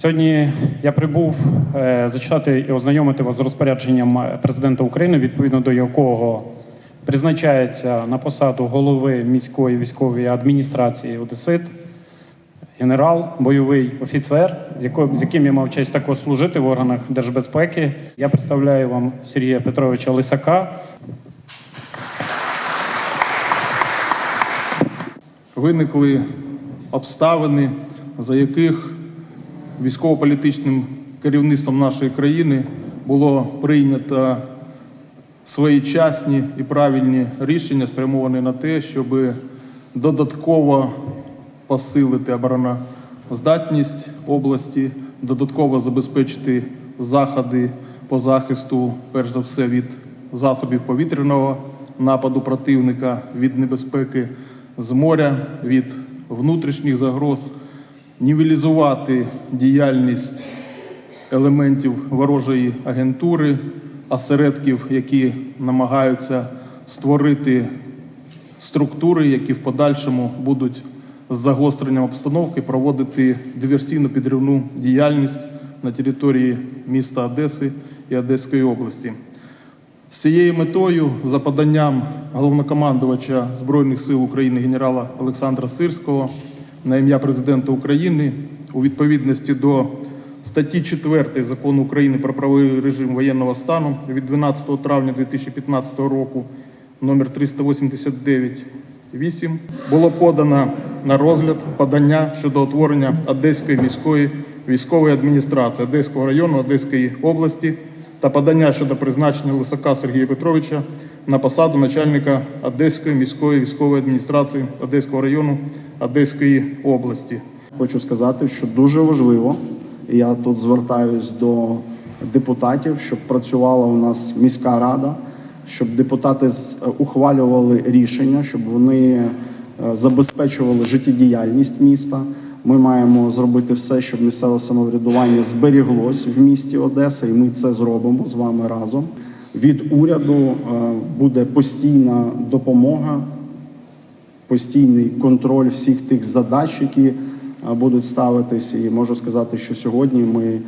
Сьогодні я прибув е, зачитати і ознайомити вас з розпорядженням е, президента України, відповідно до якого призначається на посаду голови міської військової адміністрації Одесит, генерал, бойовий офіцер, з з яким я мав честь також служити в органах держбезпеки. Я представляю вам Сергія Петровича Лисака, виникли обставини, за яких військово-політичним керівництвом нашої країни було прийнято своєчасні і правильні рішення, спрямовані на те, щоб додатково посилити обороноздатність області, додатково забезпечити заходи по захисту, перш за все, від засобів повітряного нападу противника, від небезпеки з моря, від внутрішніх загроз, нівелізувати діяльність елементів ворожої агентури, осередків, які намагаються створити структури, які в подальшому будуть з загостренням обстановки проводити диверсійно-підривну діяльність на території міста Одеси і Одеської області. З цією метою, за поданням головнокомандувача Збройних сил України генерала Олександра Сирського на ім'я президента України у відповідності до статті 4 Закону України про правовий режим воєнного стану від 12 травня 2015 року номер 389-8 було подано на розгляд подання щодо утворення Одеської міської військової адміністрації Одеського району Одеської області та подання щодо призначення Лисака Сергія Петровича на посаду начальника Одеської міської військової адміністрації Одеського району Одеської області. Хочу сказати, що дуже важливо, я тут звертаюсь до депутатів, щоб працювала у нас міська рада, щоб депутати ухвалювали рішення, щоб вони е, забезпечували життєдіяльність міста. Ми маємо зробити все, щоб місцеве самоврядування зберіглось в місті Одеса, і ми це зробимо з вами разом. Від уряду е, буде постійна допомога постійний контроль всіх тих задач, які е, будуть ставитись. І можу сказати, що сьогодні ми е,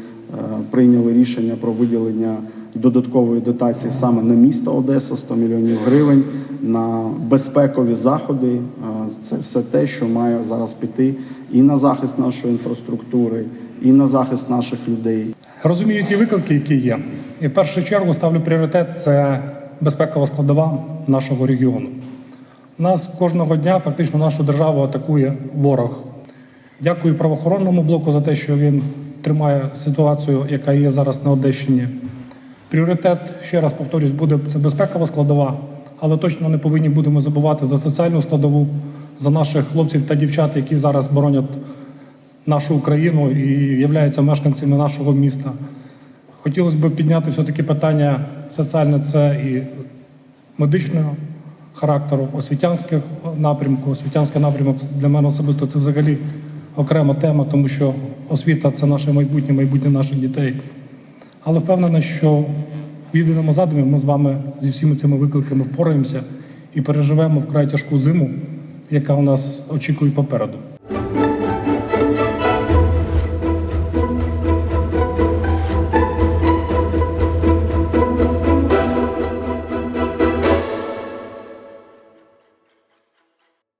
прийняли рішення про виділення додаткової дотації саме на місто Одеса 100 мільйонів гривень на безпекові заходи. Це все те, що має зараз піти і на захист нашої інфраструктури, і на захист наших людей. Розумію ті виклики, які є. І в першу чергу ставлю пріоритет це безпекова складова нашого регіону. Нас кожного дня фактично нашу державу атакує ворог. Дякую правоохоронному блоку за те, що він тримає ситуацію, яка є зараз на Одещині. Пріоритет, ще раз повторюсь, буде це безпекова складова, але точно не повинні будемо забувати за соціальну складову, за наших хлопців та дівчат, які зараз боронять нашу Україну і являються мешканцями нашого міста. Хотілося б підняти все-таки питання соціальне це і медичного характеру, освітянських напрямку. Освітянський напрямок для мене особисто це взагалі окрема тема, тому що освіта це наше майбутнє, майбутнє наших дітей. Але впевнений, що в єдиному задумі ми з вами зі всіми цими викликами впораємося і переживемо вкрай тяжку зиму, яка у нас очікує попереду.